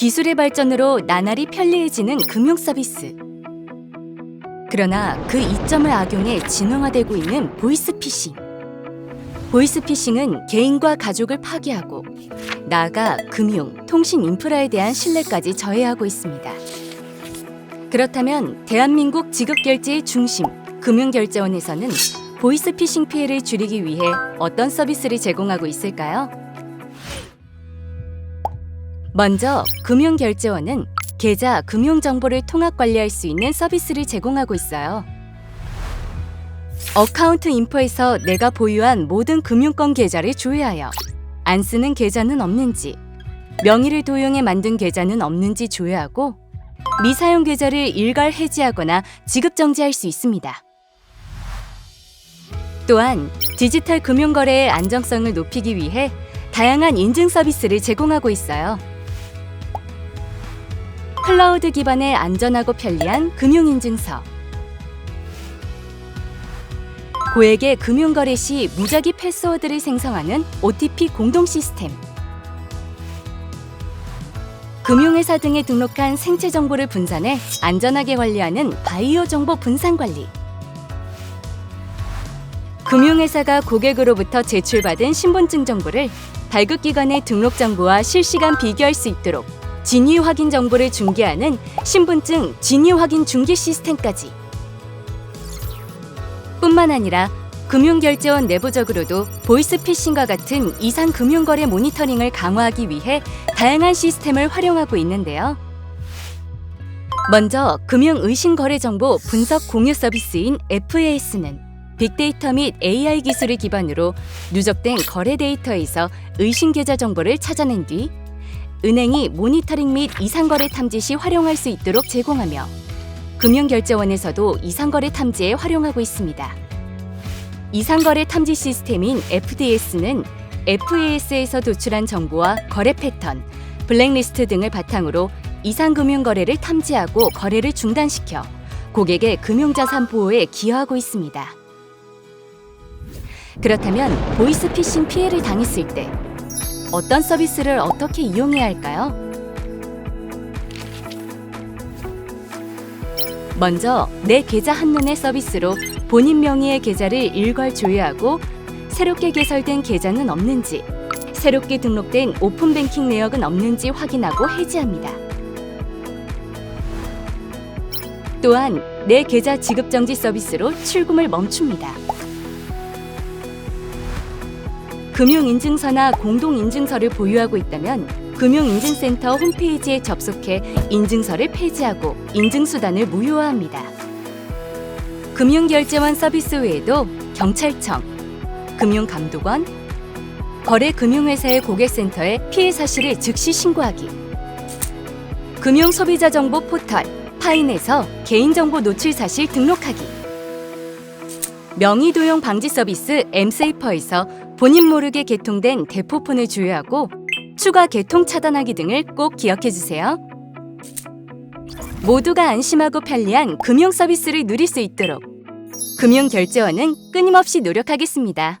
기술의 발전으로 나날이 편리해지는 금융 서비스. 그러나 그 이점을 악용해 진화되고 있는 보이스피싱. 보이스피싱은 개인과 가족을 파괴하고 나아가 금융, 통신 인프라에 대한 신뢰까지 저해하고 있습니다. 그렇다면 대한민국 지급결제의 중심, 금융결제원에서는 보이스피싱 피해를 줄이기 위해 어떤 서비스를 제공하고 있을까요? 먼저 금융결제원은 계좌 금융 정보를 통합 관리할 수 있는 서비스를 제공하고 있어요. 어카운트 인포에서 내가 보유한 모든 금융권 계좌를 조회하여 안 쓰는 계좌는 없는지, 명의를 도용해 만든 계좌는 없는지 조회하고 미사용 계좌를 일괄 해지하거나 지급 정지할 수 있습니다. 또한 디지털 금융 거래의 안정성을 높이기 위해 다양한 인증 서비스를 제공하고 있어요. 클라우드 기반의 안전하고 편리한 금융인증서. 고액의 금융거래 시 무작위 패스워드를 생성하는 OTP 공동 시스템. 금융회사 등에 등록한 생체 정보를 분산해 안전하게 관리하는 바이오 정보 분산 관리. 금융회사가 고객으로부터 제출받은 신분증 정보를 발급기관의 등록 정보와 실시간 비교할 수 있도록 진위 확인 정보를 중개하는 신분증 진위 확인 중개 시스템까지. 뿐만 아니라 금융결제원 내부적으로도 보이스피싱과 같은 이상 금융거래 모니터링을 강화하기 위해 다양한 시스템을 활용하고 있는데요. 먼저 금융의신거래정보 분석 공유 서비스인 FAS는 빅데이터 및 AI 기술을 기반으로 누적된 거래 데이터에서 의심 계좌 정보를 찾아낸 뒤 은행이 모니터링 및 이상거래 탐지 시 활용할 수 있도록 제공하며 금융결제원에서도 이상거래 탐지에 활용하고 있습니다. 이상거래 탐지 시스템인 FDS는 FAS에서 도출한 정보와 거래 패턴, 블랙리스트 등을 바탕으로 이상금융 거래를 탐지하고 거래를 중단시켜 고객의 금융자산 보호에 기여하고 있습니다. 그렇다면 보이스피싱 피해를 당했을 때 어떤 서비스를 어떻게 이용해야 할까요? 먼저 내 계좌 한눈의 서비스로 본인 명의의 계좌를 일괄 조회하고 새롭게 개설된 계좌는 없는지, 새롭게 등록된 오픈뱅킹 내역은 없는지 확인하고 해지합니다. 또한 내 계좌 지급 정지 서비스로 출금을 멈춥니다. 금융인증서나 공동인증서를 보유하고 있다면 금융인증센터 홈페이지에 접속해 인증서를 폐지하고 인증수단을 무효화합니다. 금융결제원 서비스 외에도 경찰청, 금융감독원, 거래금융회사의 고객센터에 피해 사실을 즉시 신고하기, 금융소비자정보 포털 파인에서 개인정보 노출 사실 등록하기, 명의도용 방지 서비스 엠세이퍼에서 본인 모르게 개통된 대포폰을 조회하고 추가 개통 차단하기 등을 꼭 기억해 주세요. 모두가 안심하고 편리한 금융 서비스를 누릴 수 있도록 금융 결제원은 끊임없이 노력하겠습니다.